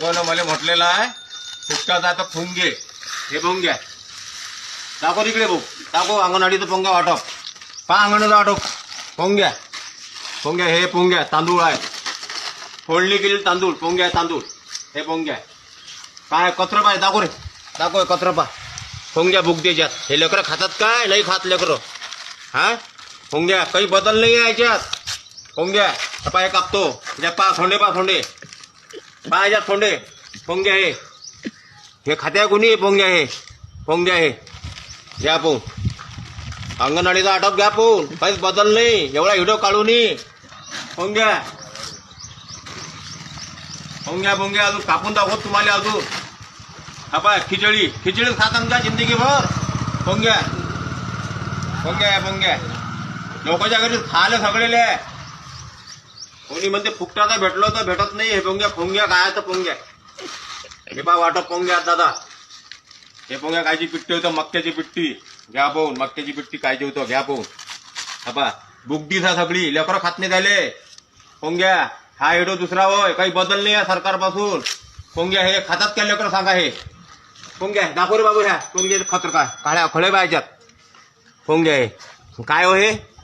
लोकांना मला म्हटलेलं आहे फुटकाचा आता फुंगे. हे पोंग्या दाखव तिकडे भाऊ. दाखव अंगणवाडीचं पोंगा वाटप. पहा अंगणवाडीचं वाटप. पोंग्या पोंग्या हे पोंग्या तांदूळ आहे. फोडणी केलेली तांदूळ पोंग्या तांदूळ. हे पोंग्या काय कचरा पाय दाखव रे. दाखव कचरा पा पोंग्या बुक द्यायच्यात हे लेकरं खातात काय? नाही खात लेकरं. हा? पोंग्या काही बदल नाही आहे याच्यात. पोंग्या पाय कापतो. ज्या पा थोंडे पा थोंडे पायाच्या थोंडे पोंगे हे हे खात्या कोणी पोंग्या हे पोंगे हे घ्या पोहून अंगणवाडीचा आटोप घ्या पोहून काहीच बदल नाही एवढा व्हिडिओ काढू नये पोंग्या पोंग्या पोंग्या अजून कापून दाखवत तुम्हाला अजून हा पाय खिचडी खिचडीच खात आमच्या जिंदगीभर पोंग्या पोंग्या पोंग्या लोकांच्या घरी खायला सगळेले आहे. कोणी म्हणते फुकटाचा भेटलो तर भेटत नाही हे पोंग्या पोंग्या काय तर पोंग्या. हे पा वाटप पोंग्या दादा. हे पोंग्या कायची पिट्टी होतं? मक्याची पिट्टी. घ्या पाहून मक्याची पिट्टी कायची होतं? घ्या पाहून. हा बुगडी सा सगळी. लेकरं खात नाही झाले पोंग्या हा हेडो दुसरा होय. काही बदल नाही आहे सरकारपासून. पोंग्या हे खातात काय लेकरं सांगा हे? पोंग्या दाखव रे बाबू ह्या. पोंग्याचे खतर काय? काळ्या खळे पाहिजेत. पोंग्या हे. काय हो हे?